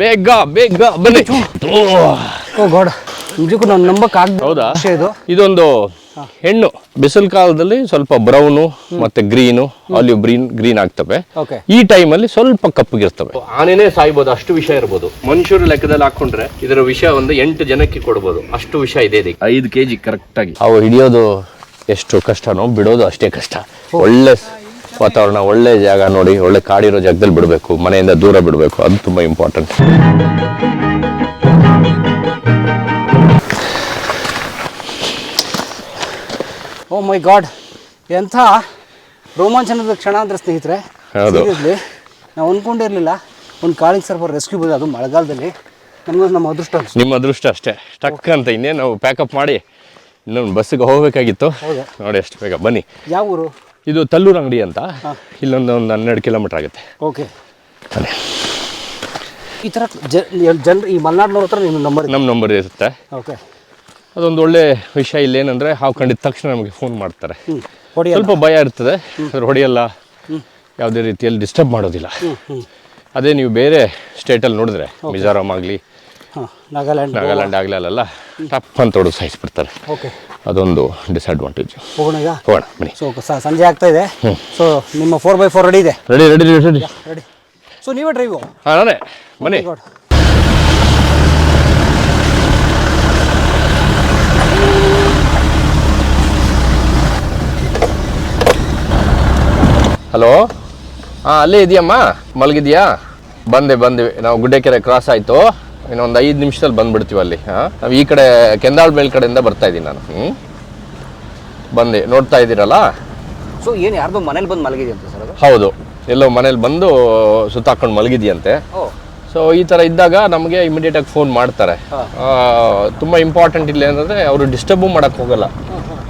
ಬೇಗ ಬೇಗ ಬನ್ನಿ. Oh god. ನಿಜಕ್ಕೂ ನಾನು ನಂಬಕ್ ಆಗದ ಹೌದಾ? ವಿಷಯ ಇದು. ಇದೊಂದು ಹೆಣ್ಣು. ಬಿಸಿಲು ಕಾಲದಲ್ಲಿ ಸ್ವಲ್ಪ ಬ್ರೌನು ಮತ್ತೆ ಗ್ರೀನು ಆಲಿವ್ ಗ್ರೀನ್ ಗ್ರೀನ್ ಆಗ್ತವೆ. ಓಕೆ. ಈ ಅಲ್ಲಿ ಸ್ವಲ್ಪ ಕಪ್ಪಗಿರ್ತವೆ. ಆನೆನೇ ಸಾಯ್ಬೋದು ಅಷ್ಟು ವಿಷಯ ಇರ್ಬೋದು. ಮನುಷ್ಯರು ಲೆಕ್ಕದಲ್ಲಿ ಹಾಕೊಂಡ್ರೆ ಇದರ ವಿಷಯ ಒಂದು ಎಂಟು ಜನಕ್ಕೆ ಕೊಡ್ಬೋದು. ಅಷ್ಟು ವಿಷಯ ಇದೆ ಇದಕ್ಕೆ. ಐದು ಕೆಜಿ ಕರೆಕ್ಟ್ ಕರೆಕ್ಟಾಗಿ. ಅವು ಹಿಡಿಯೋದು ಎಷ್ಟು ಕಷ್ಟನೋ ಬಿಡೋದು ಅಷ್ಟೇ ಕಷ್ಟ. ಒಳ್ಳೆ ಸ್- ವಾತಾವರಣ ಒಳ್ಳೆ ಜಾಗ ನೋಡಿ ಒಳ್ಳೆ ಕಾಡಿರೋ ಜಾಗದಲ್ಲಿ ಬಿಡಬೇಕು ಮನೆಯಿಂದ ದೂರ ಬಿಡಬೇಕು ಅದು ತುಂಬಾ ಇಂಪಾರ್ಟೆಂಟ್ ಓ ಮೈ ಗಾಡ್ ಎಂಥ ರೋಮಾಂಚನದ ಕ್ಷಣ ಅಂದ್ರೆ ಸ್ನೇಹಿತರೆ. ಹೌದು. ನಾವು ಅನ್ಕೊಂಡಿರ್ಲಿಲ್ಲ ಒಂದು ಕಾಳಿಂಗ್ ಸರ್ಫರ್ ರೆಸ್ಕ್ಯೂ ಬಂದ ಅದು ಮಳೆಗಾಲದಲ್ಲಿ. ನಮಗೂ ನಮ್ಮ ಅದೃಷ್ಟ ನಿಮ್ಮ ಅದೃಷ್ಟ ಅಷ್ಟೇ. ಟಕ್ ಅಂತ ಇನ್ನೇನು ನಾವು ಪ್ಯಾಕಪ್ ಮಾಡಿ ಇನ್ನೊಂದು ಬಸ್ಸಿಗೆ ಹೋಗಬೇಕಾಗಿತ್ತು? ನೋಡಿ ಎಷ್ಟು ಬೇಗ ಬನ್ನಿ. ಯಾವ ಊರು ಇದು ತಲ್ಲೂರು ಅಂಗಡಿ ಅಂತ. ಇಲ್ಲೊಂದು ಒಂದು ಹನ್ನೆರಡು ಕಿಲೋಮೀಟರ್ ಆಗುತ್ತೆ. ಓಕೆ. ಅದೇ. ಈ ಥರ ಜನರು ಈ ಮಲೆನಾಡಿನವ್ರ ಹತ್ರ ನಿಮ್ಮ ನಂಬರ್ ನಮ್ಮ ನಂಬರ್ ಇರುತ್ತೆ. ಓಕೆ. ಅದೊಂದು ಒಳ್ಳೆ ವಿಷಯ ಇಲ್ಲೇನಂದ್ರೆ ಹಾವು ಕಂಡಿದ ತಕ್ಷಣ ನಮಗೆ ಫೋನ್ ಮಾಡ್ತಾರೆ. ಸ್ವಲ್ಪ ಭಯ ಇರ್ತದೆ. ಅದ್ರ ಹೊಡೆಯಲ್ಲ. ಯಾವುದೇ ರೀತಿಯಲ್ಲಿ ಡಿಸ್ಟರ್ಬ್ ಮಾಡೋದಿಲ್ಲ. ಅದೇ ನೀವು ಬೇರೆ ಸ್ಟೇಟಲ್ಲಿ ನೋಡಿದ್ರೆ ಮಿಜೋರಾಮ್ ಆಗಲಿ ನಾಗಾಲ್ಯಾಂಡ್ ನಾಗಾಲ್ಯಾಂಡ್ ಆಗಲಿ ಟಪ್ ಅಂತ ಹೊಡೆದು ಸಾಯಿಸ್ಬಿಡ್ತಾರೆ ಓಕೆ. ಅದೊಂದು ಡಿಸ್ಅಡ್ವಾಂಟೇಜ್ ಹೋಗೋಣ ಈಗ? ಹೋಗೋಣ ಬನ್ನಿ. ಸೊ ಸಂಜೆ ಆಗ್ತಾ ಇದೆ. ಸೊ ನಿಮ್ಮ ಫೋರ್ ಬೈ ಫೋರ್ ರೆಡಿ ಇದೆ? Ready ready ready ready so ನೀವೇ ಡ್ರೈವ್ ಹಾಂ ನಾನೇ. ಬನ್ನಿ. ಹಲೋ ಹಾಂ ಅಲ್ಲೇ ಇದೆಯಮ್ಮ? ಮಲಗಿದ್ಯಾ? ಬಂದೆ ಬಂದೆ. ನಾವು ಗುಡ್ಡೆಕೆರೆ ಕ್ರಾಸ್ ಆಯಿತು. ಇನ್ನೊಂದು ಐದು ನಿಮಿಷದಲ್ಲಿ ಬಂದ್ಬಿಡ್ತೀವಿ ಅಲ್ಲಿ ಹಾಂ? ನಾವು ಈ ಕಡೆ ಕೆಂದಾಳ್ ಮೇಲ್ ಕಡೆಯಿಂದ ಬರ್ತಾ ಇದ್ದೀನಿ ನಾನು ಹ್ಞೂ ಬಂದೆ ನೋಡ್ತಾ ಇದ್ದೀರಲ್ಲ? ಸೊ ಏನು ಯಾರ್ದೋ ಮನೇಲಿ ಬಂದು ಮಲಗಿದೆಯಂತೆ ಸರ್ ಅದು? ಹೌದು ಎಲ್ಲೋ ಮನೇಲಿ ಬಂದು ಸುತ್ತಾಕೊಂಡು ಮಲಗಿದ್ಯಂತೆ. ಓ. ಸೊ ಈ ಥರ ಇದ್ದಾಗ ನಮಗೆ ಇಮಿಡಿಯೇಟಾಗಿ ಫೋನ್ ಮಾಡ್ತಾರೆ. ತುಂಬ ಇಂಪಾರ್ಟೆಂಟ್ ಇಲ್ಲ ಏನಂದರೆ ಅವರು ಡಿಸ್ಟರ್ಬು ಮಾಡೋಕ್ಕೆ ಹೋಗಲ್ಲ.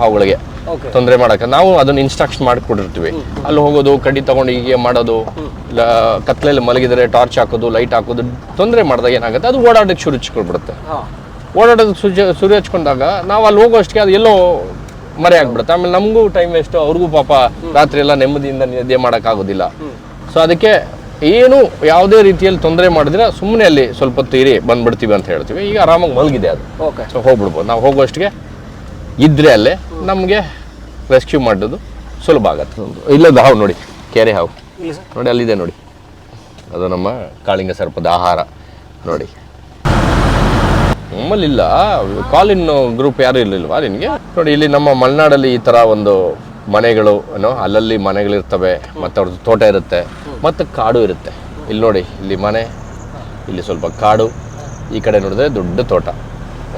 ಅವುಗಳಿಗೆ ತೊಂದರೆ ಮಾಡಕ್ಕೆ. ನಾವು ಅದನ್ನ ಇನ್ಸ್ಟ್ರಕ್ಷನ್ ಮಾಡಿಕೊಟ್ಟಿರ್ತೀವಿ. ಅಲ್ಲಿ ಹೋಗೋದು ಕಡ್ಡಿ ತಗೊಂಡು ಹೀಗೆ ಮಾಡೋದು ಇಲ್ಲ ಕತ್ಲೆಯಲ್ಲಿ ಮಲಗಿದರೆ ಟಾರ್ಚ್ ಹಾಕೋದು ಲೈಟ್ ಹಾಕೋದು ತೊಂದರೆ ಮಾಡಿದಾಗ ಏನಾಗುತ್ತೆ? ಅದು ಓಡಾಡಕ್ಕೆ ಶುರು ಹಚ್ಕೊಳ್ಬಿಡುತ್ತೆ. ಓಡಾಡೋದು ಓಡಾಡೋದಕ್ಕೆ ಸುಜ ಸುರಿ ಹಚ್ಕೊಂಡಾಗ ನಾವು ಅಲ್ಲಿ ಹೋಗೋಷ್ಟಕ್ಕೆ ಅದು ಎಲ್ಲೋ ಮರೆ ಆಗ್ಬಿಡುತ್ತೆ. ಆಮೇಲೆ ನಮಗೂ ಟೈಮ್ ವೇಸ್ಟು ಅವ್ರಿಗೂ ಪಾಪ ರಾತ್ರಿ ಎಲ್ಲ ನೆಮ್ಮದಿಯಿಂದ ನಿದ್ದೆ ಮಾಡೋಕ್ಕಾಗೋದಿಲ್ಲ. ಸೊ ಅದಕ್ಕೆ ಏನು ಯಾವುದೇ ರೀತಿಯಲ್ಲಿ ತೊಂದರೆ ಮಾಡಿದ್ರೆ ಸುಮ್ಮನೆ ಅಲ್ಲಿ ಸ್ವಲ್ಪ ಹೊತ್ತು ಇರಿ ಬಂದ್ಬಿಡ್ತೀವಿ ಅಂತ ಹೇಳ್ತೀವಿ. ಈಗ ಆರಾಮಾಗಿ ಮಲಗಿದೆ ಅದು. ಓಕೆ ಸೊ ಹೋಗ್ಬಿಡ್ಬೋದು. ನಾವು ಹೋಗುವಷ್ಟಿಗೆ ಇದ್ರೆ ಅಲ್ಲೇ ನಮಗೆ ರೆಸ್ಕ್ಯೂ ಮಾಡೋದು ಸುಲಭ ಆಗತ್ತೆ. ಇಲ್ಲ ಇಲ್ಲದ ಹಾವು ನೋಡಿ ಕೆರೆ ಹಾವು. ನೋಡಿ ಅಲ್ಲಿದೆ ನೋಡಿ. ಅದು ನಮ್ಮ ಕಾಳಿಂಗ ಸರ್ಪದ ಆಹಾರ ನೋಡಿ. ನಮ್ಮಲ್ಲಿಲ್ಲ ಕಾಲಿನ್ ಗ್ರೂಪ್ ಯಾರು ಇರಲಿಲ್ವಾ ನಿನಗೆ? ನೋಡಿ ಇಲ್ಲಿ ನಮ್ಮ ಮಲೆನಾಡಲ್ಲಿ ಈ ಥರ ಒಂದು ಮನೆಗಳು ಏನೋ ಅಲ್ಲಲ್ಲಿ ಮನೆಗಳಿರ್ತವೆ ಮತ್ತು ಅವ್ರದ್ದು ತೋಟ ಇರುತ್ತೆ ಮತ್ತು ಕಾಡು ಇರುತ್ತೆ. ಇಲ್ಲಿ ನೋಡಿ ಇಲ್ಲಿ ಮನೆ ಇಲ್ಲಿ ಸ್ವಲ್ಪ ಕಾಡು. ಈ ಕಡೆ ನೋಡಿದ್ರೆ ದೊಡ್ಡ ತೋಟ.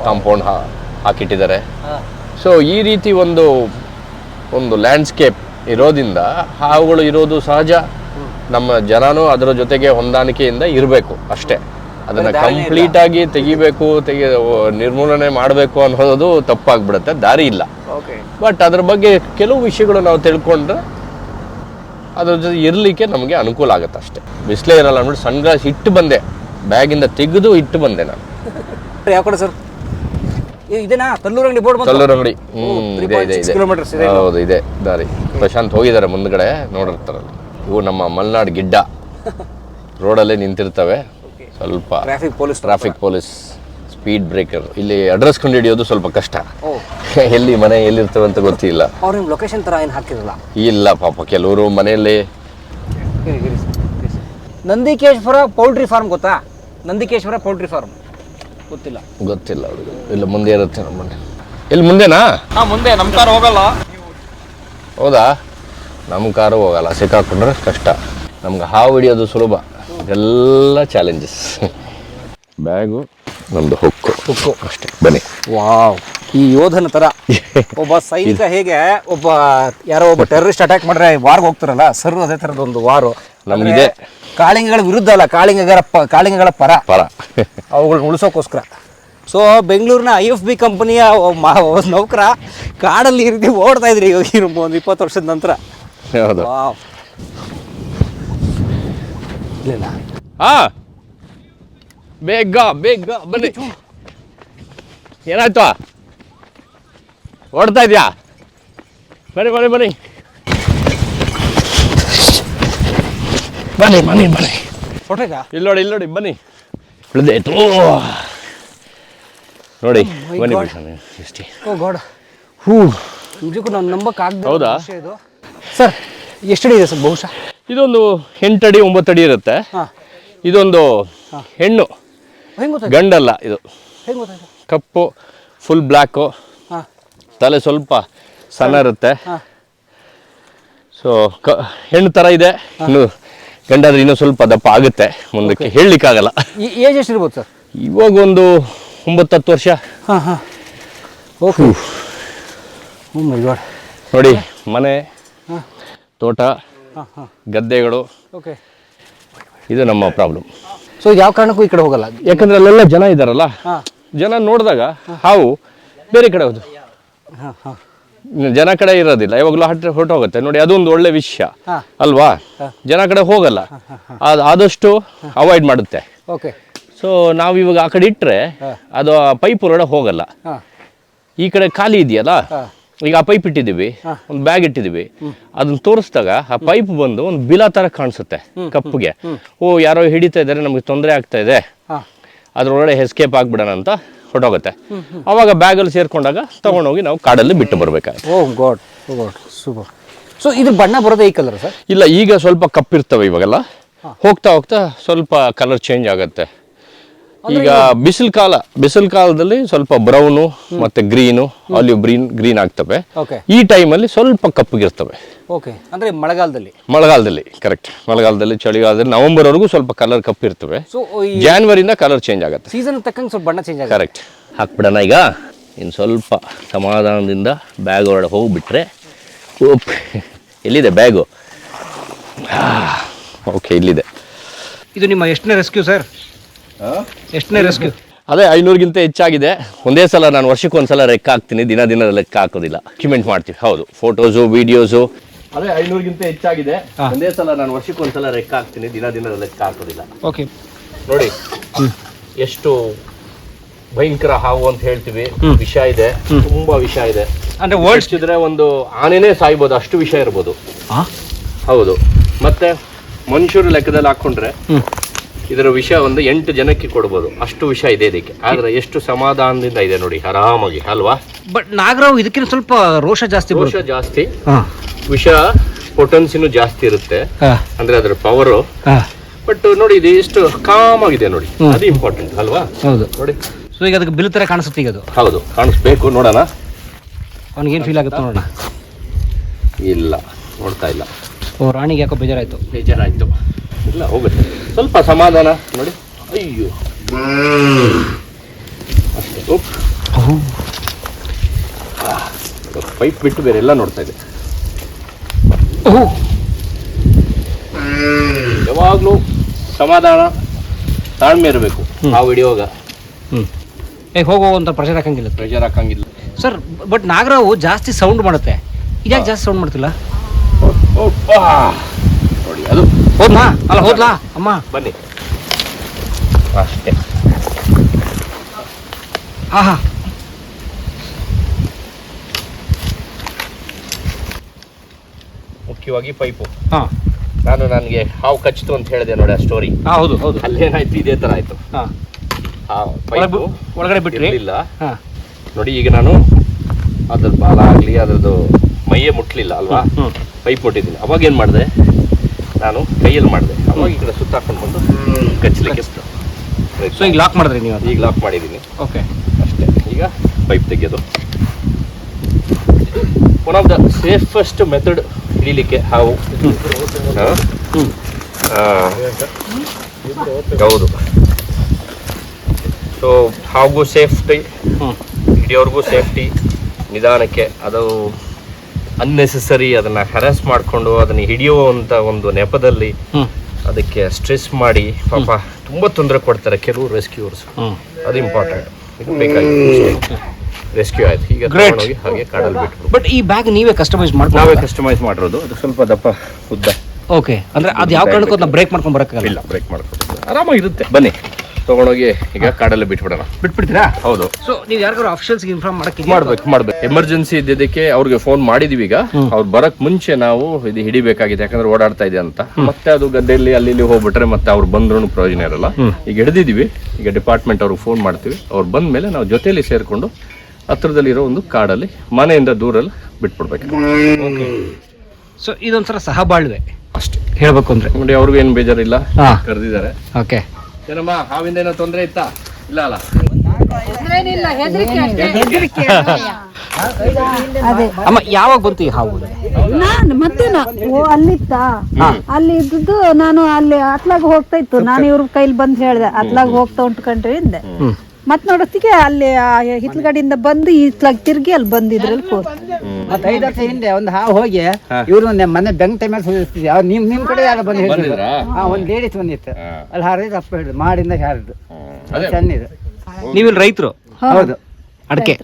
ಕಾಂಪೌಂಡ್ ಹಾ ಹಾಕಿಟ್ಟಿದ್ದಾರೆ. ಸೊ ಈ ರೀತಿ ಒಂದು ಒಂದು ಲ್ಯಾಂಡ್ಸ್ಕೇಪ್ ಇರೋದ್ರಿಂದ ಹಾವುಗಳು ಇರೋದು ಸಹಜ. ನಮ್ಮ ಜನನೂ ಅದರ ಜೊತೆಗೆ ಹೊಂದಾಣಿಕೆಯಿಂದ ಇರಬೇಕು ಅಷ್ಟೇ. ಅದನ್ನ ಕಂಪ್ಲೀಟ್ ಆಗಿ ತೆಗಿಬೇಕು ತೆಗಿ ನಿರ್ಮೂಲನೆ ಮಾಡಬೇಕು ಅನ್ನೋದು ತಪ್ಪಾಗ್ಬಿಡುತ್ತೆ. ದಾರಿ ಇಲ್ಲ. ಬಟ್ ಅದ್ರ ಬಗ್ಗೆ ಕೆಲವು ವಿಷಯಗಳು ನಾವು ತಿಳ್ಕೊಂಡ್ರೆ ಅದ್ರ ಜೊತೆ ಇರಲಿಕ್ಕೆ ನಮಗೆ ಅನುಕೂಲ ಆಗುತ್ತೆ ಅಷ್ಟೇ. ಬಿಸಿಲೇ ಇರಲ್ಲ ಅಂದ್ಬಿಟ್ಟು ಸನ್ ಗ್ಲಾಸ್ ಇಟ್ಟು ಬಂದೆ. ಬ್ಯಾಗಿಂದ ತೆಗೆದು ಇಟ್ಟು ಬಂದೆ ನಾನು. ಯಾವ ಕಡೆ ಸರ್? ಅಂಗಡಿ ಬೋರ್ಡ್ ಬಂತು? ಕಲ್ಲೂರು ಅಂಗಡಿ. ಹ್ಮ್ ಇದೆ ಇದೆ ಇದೆ. ಹೌದು ಇದೆ. ದಾರಿ. ಪ್ರಶಾಂತ್ ಹೋಗಿದ್ದಾರೆ ಮುಂದ್ಗಡೆ ನೋಡಿರ್ತಾರಲ್ಲ. ಇವು ನಮ್ಮ ಮಲ್ನಾಡ್ ಗಿಡ್ಡ. ರೋಡಲ್ಲೇ ನಿಂತಿರ್ತವೆ. ಸ್ವಲ್ಪ traffic police traffic police speed breaker ಇಲ್ಲಿ ಅಡ್ರೆಸ್ ಕಂಡು ಹಿಡಿಯೋದು ಸ್ವಲ್ಪ ಕಷ್ಟ. ಎಲ್ಲಿ ಮನೆ ಎಲ್ಲಿರ್ತವೆ ಅಂತ ಗೊತ್ತಿಲ್ಲ. ಅವ್ರು ನಿಮ್ಮ ಲೊಕೇಶನ್ ಥರ ಏನು ಹಾಕಿರಲ್ಲ? ಇಲ್ಲ ಪಾಪ ಕೆಲವರು ಮನೆಯಲ್ಲಿ. ನಂದಿಕೇಶ್ವರ ಪೌಲ್ಟ್ರಿ ಫಾರ್ಮ್ ಗೊತ್ತಾ? ನಂದಿಕೇಶ್ವರ ಪೌಲ್ಟ್ರಿ ಫಾರ್ಮ್ ಗೊತ್ತಿಲ್ಲ. ಗೊತ್ತಿಲ್ಲ ಅವ್ರಿಗೆ. ಇಲ್ಲ ಮುಂದೆ ಇರುತ್ತೆ ನಮ್ಮ ಮನೆ. ಇಲ್ಲಿ ಮುಂದೆನಾ? ಹಾ ಮುಂದೆ. ನಮ್ಮ ಕಾರ್ ಹೋಗಲ್ಲ. ಹೌದಾ? ನಮ್ಮ ಕಾರು ಹೋಗಲ್ಲ ಸಿಕ್ಕಾಕೊಂಡ್ರೆ ಕಷ್ಟ. ನಮ್ಗೆ ಹಾವು ಹಿಡಿಯೋದು ಸುಲಭ. ಎಲ್ಲ ಚಾಲೆಂಜಸ್ ಬ್ಯಾಗು. ನಮ್ಮದು ಹೊಕ್ಕು. ಹೊಕ್ಕು. ಅಷ್ಟೇ. ಬನ್ನಿ. ವಾವ್. ಈ ಯೋಧನ ತರ. ಒಬ್ಬ ಸೈನಿಕ ಹೇಗೆ ಒಬ್ಬ ಯಾರೋ ಒಬ್ಬ ಟೆರರಿಸ್ಟ್ ಅಟ್ಯಾಕ್ ಮಾಡ್ರೆ ವಾರ್ಗೆ ಹೋಗ್ತಾರಲ್ಲ? ಸರ್ ಅದೇ ಥರದ ಒಂದು ವಾರು. ನಮ್ಗಿದೆ. ಕಾಳಿಂಗಗಳ ವಿರುದ್ಧ ಅಲ್ಲ ಕಾಳಿಂಗಗಳ ಪ ಕಾಳಿಂಗಗಳ ಪರ. ಪರ. ಅವುಗಳನ್ನ ಉಳಿಸೋಕ್ಕೋಸ್ಕರ ಸೊ ಬೆಂಗಳೂರಿನ ಐ ಎಫ್ ಬಿ ಕಂಪನಿಯ ನೌಕರ ಕಾಡಲ್ಲಿ ಈ ರೀತಿ ಓಡ್ತಾ ಇದ್ರಿ ಇವಾಗ ಒಂದು ಇಪ್ಪತ್ತು ವರ್ಷದ ನಂತರ. ಹೌದು. ವಾವ್. ಇಲ್ಲ ಹಾ. ಬೇಗ ಬೇಗ ಬನ್ನಿ. ಏನಾಯ್ತು? ಓಡ್ತಾ ಇದೆಯಾ? ಬನ್ನಿ ಬನ್ನಿ ಬನ್ನಿ. ಬನ್ನಿ ಬನ್ನಿ ಬನ್ನಿ. ಫೋಟೋಗ ಇಲ್ಲಿ ನೋಡಿ ಇಲ್ಲಿ ನೋಡಿ ಬನ್ನಿ. ಉಳಿದಾಯ್ತು ನೋಡಿ ಬನ್ನಿ ಬಿಡಿ ಎಷ್ಟೇ. Oh god. ಹೂ. ನಿಜಕ್ಕೂ ನಾನು ನಂಬಕ್ಕಾಗ್ದು ಹೌದಾ? ಇದು. ಸರ್ ಎಷ್ಟಡಿ ಇದೆ ಸರ್ ಬಹುಶಃ ಇದೊಂದು ಎಂಟಡಿ ಅಡಿ ಇರುತ್ತೆ. ಇದೊಂದು ಹೆಣ್ಣು. ಗಂಡಲ್ಲ ಇದು. ಕಪ್ಪು ಫುಲ್ ಬ್ಲ್ಯಾಕು ಹಾಂ. ತಲೆ ಸ್ವಲ್ಪ ಸಣ್ಣ ಇರುತ್ತೆ. ಸೊ ಕ ಹೆಣ್ಣು ಥರ ಇದೆ. ಇನ್ನು ಗಂಡಾದ್ರೆ ಇನ್ನೂ ಸ್ವಲ್ಪ ದಪ್ಪ ಆಗುತ್ತೆ ಮುಂದಕ್ಕೆ ಹೇಳಲಿಕ್ಕಾಗಲ್ಲ. ಏಜ್ ಎಷ್ಟು ಇರ್ಬೋದು ಸರ್? ಇವಾಗ ಒಂದು ಒಂಬತ್ತು ಹತ್ತು ವರ್ಷ. ಹಾಂ ಹಾಂ. ಓಕೆ ಗಾಡ್ ನೋಡಿ ಮನೆ ತೋಟ ಗದ್ದೆಗಳು. ಓಕೆ ಇದು ನಮ್ಮ ಪ್ರಾಬ್ಲಮ್ ಸೊ ಯಾವ ಕಾರಣಕ್ಕೂ ಈ ಕಡೆ ಹೋಗಲ್ಲ? ಯಾಕಂದ್ರೆ ಅಲ್ಲೆಲ್ಲ ಜನ ಇದ್ದಾರಲ್ಲ ಜನ ನೋಡಿದಾಗ ಹಾವು ಬೇರೆ ಕಡೆ ಹೋದು ಹಾಂ ಹಾಂ. ಜನ ಕಡೆ ಇರೋದಿಲ್ಲ ಯಾವಾಗಲೂ ಹಟ್ಟ ಹೊರಟೋಗುತ್ತೆ. ನೋಡಿ ಅದೊಂದು ಒಳ್ಳೆ ವಿಷಯ. ಅಲ್ವಾ? ಜನ ಕಡೆ ಹೋಗಲ್ಲ. ಅದು ಆದಷ್ಟು ಅವಾಯ್ಡ್ ಮಾಡುತ್ತೆ. ಓಕೆ. ಸೊ ನಾವು ಇವಾಗ ಆ ಕಡೆ ಇಟ್ಟರೆ ಅದು ಆ ಪೈಪ್ ಹೊರಗಡೆ ಹೋಗಲ್ಲ. ಈ ಕಡೆ ಖಾಲಿ ಇದೆಯಲ್ಲ? ಈಗ ಆ ಪೈಪ್ ಇಟ್ಟಿದ್ದೀವಿ ಒಂದು ಬ್ಯಾಗ್ ಇಟ್ಟಿದ್ದೀವಿ. ಅದನ್ನ ತೋರಿಸಿದಾಗ ಆ ಪೈಪ್ ಬಂದು ಒಂದು ಬಿಲ ಥರ ಕಾಣಿಸುತ್ತೆ ಕಪ್ಪಿಗೆ. ಓ ಯಾರೋ ಹಿಡಿತಾ ಇದ್ದಾರೆ ನಮಗೆ ತೊಂದರೆ ಆಗ್ತಾ ಇದೆ. ಅದ್ರೊಳಗಡೆ ಎಸ್ಕೇಪ್ ಆಗ್ಬಿಡೋಣ ಅಂತ ಹೊರಟೋಗುತ್ತೆ ಅವಾಗ ಬ್ಯಾಗಲ್ಲಿ ಸೇರ್ಕೊಂಡಾಗ ತಗೊಂಡೋಗಿ ನಾವು ಕಾಡಲ್ಲಿ ಬಿಟ್ಟು ಬರಬೇಕಾಗುತ್ತೆ. Oh god oh god super. So ಇದು ಬಣ್ಣ ಬರೋದೇ ಈ ಕಲರ್ ಸರ್ ಇಲ್ಲ ಈಗ ಸ್ವಲ್ಪ ಕಪ್ಪಿರ್ತವೆ ಇವಾಗೆಲ್ಲ. ಹೋಗ್ತಾ ಹೋಗ್ತಾ ಸ್ವಲ್ಪ ಕಲರ್ ಚೇಂಜ್ ಆಗುತ್ತೆ. ಈಗ ಬಿಸಿಲು ಕಾಲ ಬಿಸಿಲು ಕಾಲದಲ್ಲಿ ಸ್ವಲ್ಪ ಬ್ರೌನು ಮತ್ತೆ ಗ್ರೀನು ಆಲಿವ್ ಗ್ರೀನ್ ಗ್ರೀನ್ ಆಗ್ತವೆ. ಓಕೆ. ಈ ಟೈಮಲ್ಲಿ ಸ್ವಲ್ಪ ಕಪ್ಪಗಿರ್ತವೆ. ಓಕೆ. ಅಂದ್ರೆ ಮಳೆಗಾಲದಲ್ಲಿ? ಮಳೆಗಾಲದಲ್ಲಿ ಕರೆಕ್ಟ್. ಮಳೆಗಾಲದಲ್ಲಿ ಚಳಿಗಾಲದಲ್ಲಿ ನವೆಂಬರ್ವರೆಗೂ ಸ್ವಲ್ಪ ಕಲರ್ ಕಪ್ಪಿರ್ತವೆ. ಸೊ ಈ ಜಾನ್ವರಿಯಿಂದ ಕಲರ್ ಚೇಂಜ್ ಆಗುತ್ತೆ. ಸೀಸನ್ ತಕ್ಕಂಗೆ ಸ್ವಲ್ಪ ಬಣ್ಣ ಚೇಂಜ್ ಆಗುತ್ತೆ. ಕರೆಕ್ಟ್ ಹಾಕ್ಬಿಡೋಣ ಈಗ. ಇನ್ನು ಸ್ವಲ್ಪ ಸಮಾಧಾನದಿಂದ ಬ್ಯಾಗ್ ಒಳಗೆ ಹೋಗ್ಬಿಟ್ರೆ ಓಪ್ ಎಲ್ಲಿದೆ ಬ್ಯಾಗು ಓಕೆ ಇಲ್ಲಿದೆ. ಇದು ನಿಮ್ಮ ಎಷ್ಟನೇ ರೆಸ್ಕ್ಯೂ ಸರ್ ಎಷ್ಟನೇ ರಿಸ್ಕ್ ಅದೇ ಐನೂರಿಗಿಂತ ಹೆಚ್ಚಾಗಿದೆ. ಒಂದೇ ಸಲ ನಾನು ವರ್ಷಕ್ಕೆ ಒಂದ್ಸಲ ಲೆಕ್ಕ ಹಾಕ್ತೀನಿ. ದಿನ ದಿನ ಲೆಕ್ಕ ಹಾಕೋದಿಲ್ಲ. ಡಾಕ್ಯುಮೆಂಟ್ ಮಾಡ್ತೀವಿ. ಹೌದು. ಫೋಟೋಸು ವಿಡಿಯೋಸು ಅದೇ ಐನೂರಿಗಿಂತ ಹೆಚ್ಚಾಗಿದೆ. ಒಂದೇ ಸಲ ನಾನು ವರ್ಷಕ್ಕೆ ಒಂದ್ಸಲ ಲೆಕ್ಕ ಹಾಕ್ತೀನಿ. ದಿನ ದಿನ ಲೆಕ್ಕ ಹಾಕೋದಿಲ್ಲ. ಓಕೆ ನೋಡಿ. ಎಷ್ಟು ಭಯಂಕರ ಹಾವು ಅಂತ ಹೇಳ್ತೀವಿ. ವಿಷ ಇದೆ. ತುಂಬಾ ವಿಷ ಇದೆ. ಅಂದ್ರೆ ಓಡಿಸಿದ್ರೆ ಒಂದು ಆನೆನೇ ಸಾಯ್ಬೋದು. ಅಷ್ಟು ವಿಷ ಇರ್ಬೋದು. ಹಾಂ. ಹೌದು. ಮತ್ತೆ ಮನುಷ್ಯರು ಲೆಕ್ಕದಲ್ಲಿ ಹಾಕೊಂಡ್ರೆ ಇದರ ವಿಷ ಒಂದು ಎಂಟು ಜನಕ್ಕೆ ಕೊಡ್ಬೋದು. ಅಷ್ಟು ವಿಷ ಇದೆ ಇದಕ್ಕೆ. ಆದ್ರೆ ಎಷ್ಟು ಸಮಾಧಾನದಿಂದ ಇದೆ ನೋಡಿ ಆರಾಮಾಗಿ ಅಲ್ವಾ? ಬಟ್ ನಾಗರಾವ್ ಇದಕ್ಕಿಂತ ಸ್ವಲ್ಪ ರೋಷ ಜಾಸ್ತಿ ರೋಷ ಜಾಸ್ತಿ. ವಿಷ ಪೊಟೆನ್ಸಿನೂ ಜಾಸ್ತಿ ಇರುತ್ತೆ. ಅಂದ್ರೆ ಅದ್ರ ಪವರು ಬಟ್ ನೋಡಿ ಇದು ಎಷ್ಟು ಕಾಮ್ ಆಗಿದೆ ನೋಡಿ. ಅದು ಇಂಪಾರ್ಟೆಂಟ್ ಅಲ್ವಾ? ಹೌದು. ನೋಡಿ. ಸೊ ಈಗ ಅದಕ್ಕೆ ಬಿಲ್ ತರ ಕಾಣಿಸುತ್ತೆ ಈಗ ಅದು. ಹೌದು ಕಾಣಿಸ್ಬೇಕು ನೋಡೋಣ. ಅವ್ನಿಗೇನು ಫೀಲ್ ಆಗುತ್ತೆ ನೋಡೋಣ. ಇಲ್ಲ ನೋಡ್ತಾ ಇಲ್ಲ. ಓ ರಾಣಿಗೆ ಯಾಕೋ ಬೇಜಾರಾಯಿತು. ಬೇಜಾರಾಯ್ತು. ಇಲ್ಲ ಹೋಗುತ್ತೆ. ಸ್ವಲ್ಪ ಸಮಾಧಾನ ನೋಡಿ. ಅಯ್ಯೋ. ಅಷ್ಟೇ. ಪೈಪ್ ಬಿಟ್ಟು ಬೇರೆ ಎಲ್ಲ ನೋಡ್ತಾ ಇದೆ ಯಾವಾಗಲೂ ಸಮಾಧಾನ ತಾಳ್ಮೆ ಇರಬೇಕು ಆ ವಿಡಿಯೋಗ. ಹ್ಞೂ ಏ ಹೋಗೋ ಅಂತ ಪ್ರೆಷರ್ ಹಾಕಂಗಿಲ್ಲ. ಪ್ರೆಷರ್ ಹಾಕಂಗಿಲ್ಲ. ಸರ್ ಬಟ್ ನಾಗರಾವು ಜಾಸ್ತಿ ಸೌಂಡ್ ಮಾಡುತ್ತೆ. ಇದ್ಯಾಕೆ ಜಾಸ್ತಿ ಸೌಂಡ್ ಮಾಡ್ತಿಲ್ಲ? ಅದು ಹೋದ್ನಾ? ಅಲ್ಲ ಹೋದ್ಲಾ? ಅಮ್ಮ. ಬನ್ನಿ. ಅಷ್ಟೇ. ಹಾ ಹಾ. ಮುಖ್ಯವಾಗಿ ಪೈಪು. ಹಾ. ನಾನು ನನಗೆ ಹಾವು ಕಚ್ಚಿತು ಅಂತ ಹೇಳಿದೆ ನೋಡಿ ಆ ಸ್ಟೋರಿ ಹಾಂ ಹೌದು ಹೌದು. ಅಲ್ಲೇನಾಯ್ತು? ಇದೇ ತರ ಆಯ್ತು. ಹಾಂ. ಆ ಪೈಪು ಒಳಗಡೆ ಬಿಟ್ರಿ? ಇಲ್ಲ ಹಾಂ. ನೋಡಿ ಈಗ ನಾನು ಅದ್ರ ಬಾಲ ಆಗಲಿ ಅದ್ರದ್ದು ಮೈಯೇ ಮುಟ್ಲಿಲ್ಲ ಅಲ್ವಾ? ಹ್ಞೂ ಪೈಪ್ ಮುಟ್ಟಿದ್ದೀನಿ. ಅವಾಗ ಏನು ಮಾಡಿದೆ? ನಾನು ಕೈಯಲ್ಲಿ ಮಾಡಿದೆ. ಅವಾಗ ಈ ಕಡೆ ಸುತ್ತಾಕೊಂಡು ಬಂದು ಕಚ್ಚಲಿಕ್ಕೆ ಸೊ ಈಗ ಲಾಕ್ ಮಾಡಿದ್ರಿ ನೀವು ಈಗ ಲಾಕ್ ಮಾಡಿದ್ದೀನಿ. ಓಕೆ ಅಷ್ಟೇ. ಈಗ ಪೈಪ್ ತೆಗೆಯೋದು. One of the safest method ಹಿಡಿಲಿಕ್ಕೆ ಹಾವು. ಹೌದು. ಸೊ ಹಾವಿಗೂ ಸೇಫ್ಟಿ ಹಿಡಿಯೋರ್ಗೂ ಸೇಫ್ಟಿ ನಿಧಾನಕ್ಕೆ ಅದು ಅನ್ನೆಸೆಸರಿ ಅದನ್ನ ಹರಾಸ್ ಮಾಡಿಕೊಂಡು ಅದನ್ನ ಹಿಡಿಯುವಂತ ಒಂದು ನೆಪದಲ್ಲಿ ಅದಕ್ಕೆ ಸ್ಟ್ರೆಸ್ ಮಾಡಿ ಪಾಪ ತುಂಬಾ ತೊಂದರೆ ಕೊಡ್ತಾರೆ ಕೆಲವು ರೆಸ್ಕ್ಯೂರ್ಸ್ ಅದು ಇಂಪಾರ್ಟೆಂಟ್ ಇದು ಬೇಕಾಗಿತ್ತು ರೆಸ್ಕ್ಯೂ ಆಯ್ತು. ಈಗ. ತಗೊಂಡೋಗಿ ಹಾಗೆ ಕಾಡಲ್ಲಿ ಬಿಟ್ಟು ಬಟ್ ಈ ಬ್ಯಾಗ್ ನೀವೇ ಕಸ್ಟಮೈಸ್ ನಾವೇ ಕಸ್ಟಮೈಸ್ ಮಾಡಿರೋದು. ಅದು ಸ್ವಲ್ಪ ದಪ್ಪ ಉದ್ದ. ಓಕೆ ಅಂದ್ರೆ ಅದು ಯಾವ ಕಾರಣಕ್ಕೂ ಅದನ್ನ ಬ್ರೇಕ್ ಮಾಡ್ಕೊಂಡು ಬರೋಕ್ಕಾಗಲ್ಲ? ಬ್ರೇಕ್ ಮಾಡ್ಕೊಂಡು ಆರಾಮಾಗಿರುತ್ತೆ. ಬನ್ನಿ. ತಗೊಂಡೋಗಿ ಈಗ ಕಾಡಲ್ಲಿ ಬಿಟ್ಬಿಡೋಣ. ಬಿಟ್ಬಿಡ್ತೀರಾ? ಹೌದು. ಸೊ ನೀವು ಯಾರಿಗಾರು ಆಫೀಷಿಯಲ್ಸ್ಗೆ ಇನ್ಫಾರ್ಮ್ ಮಾಡಕ್ಕೆ ಮಾಡ್ಬೇಕು ಮಾಡ್ಬೇಕು. ಎಮರ್ಜೆನ್ಸಿ ಇದ್ದಿದ್ದಕ್ಕೆ ಅವ್ರಿಗೆ ಫೋನ್ ಮಾಡಿದೀವಿ ಈಗ. ಅವ್ರು ಬರಕ್ ಮುಂಚೆ ನಾವು ಇದು ಹಿಡಿಬೇಕಾಗಿದೆ ಯಾಕಂದ್ರೆ ಓಡಾಡ್ತಾ ಇದೆ ಅಂತ. ಮತ್ತೆ ಅದು ಗದ್ದೆಯಲ್ಲಿ ಅಲ್ಲಿ ಇಲ್ಲಿ ಹೋಗ್ಬಿಟ್ರೆ ಮತ್ತೆ ಅವ್ರು ಬಂದ್ರು ಪ್ರಯೋಜನ ಇರಲ್ಲ. ಈಗ ಹಿಡಿದಿದೀವಿ. ಈಗ ಡಿಪಾರ್ಟ್ಮೆಂಟ್ ಅವ್ರಿಗೆ ಫೋನ್ ಮಾಡ್ತೀವಿ. ಅವ್ರು ಬಂದ ಮೇಲೆ ನಾವು ಜೊತೆಯಲ್ಲಿ ಸೇರ್ಕೊಂಡು ಹತ್ರದಲ್ಲಿರೋ ಒಂದು ಕಾಡಲ್ಲಿ ಮನೆಯಿಂದ ದೂರಲ್ಲಿ ಬಿಟ್ಬಿಡ್ಬೇಕು. ಸೊ ಇದೊಂಥರ ಸಹಬಾಳ್ವೆ. ಅಷ್ಟೇ. ಹೇಳ್ಬೇಕು ಅಂದ್ರೆ. ನೋಡಿ ಅವ್ರಿಗೂ ಏನು ಬೇಜಾರಿಲ್ಲ. ಕರೆದಿದ್ದಾರೆ. ಓಕೆ. ಏನಮ್ಮ ಹಾವಿಂದ ಏನೋ ತೊಂದರೆ ಇತ್ತಾ? ಇಲ್ಲ ಅಲ್ಲ? ಅಮ್ಮ ಯಾವಾಗ ಬಂತು ಈ ಹಾವು? ನಾನು ಮತ್ತೆ ಓ ಅಲ್ಲಿತ್ತ? ಅಲ್ಲಿ ಇದ್ದದ್ದು ನಾನು ಅಲ್ಲಿ ಅತ್ಲಾಗ ಹೋಗ್ತಾ ಇತ್ತು. ನಾನು ಇವ್ರ ಕೈಲಿ ಬಂದು ಹೇಳ್ದೆ ಅತ್ಲಾಗ ಹೋಗ್ತಾ ಉಂಟು ಕಂಡ್ರಿ ಹಿಂದೆ ಮತ್ ನೋಡೋತ್ತಿಗೆ ಅಲ್ಲಿ ಹಿತ್ಲಗಡಿಯಿಂದ ಬಂದು ಇತ್ಲಾಗ ತಿರ್ಗಿ ಅಲ್ಲಿ ಬಂದಿದ್ರಲ್ಲಿ ಕೂತ್ ಮತ್ತೆ ಐದು ವರ್ಷ ಹಿಂದೆ ಒಂದು ಹಾವು ಹೋಗಿ ಇವ್ರು ಮನೆ ಬೆಂಗ್ ಟೈಮ್ ಯಾವ ನಿಮ್ ನಿಮ್ ಕಡೆ ಯಾರು ಬಂದು ಹೇಳಿದ್ರು. ಬಂದಿದ್ರಾ? ಹಾ ಒಂದ್ ಲೇಡೀಸ್ ಬಂದಿತ್ತು. ಅಲ್ಲಿ ಹಾರಿದ್ರು ಅಪ್ಪ ಹಿಡಿದು ಮಾಡಿಂದ ಹಾರಿದ್ರು ಅದೇ. ಚೆನ್ನಿದೆ ನೀವಿಲ್ಲಿ ರೈತರು? ಹೌದು. ಅಡಿಕೆ?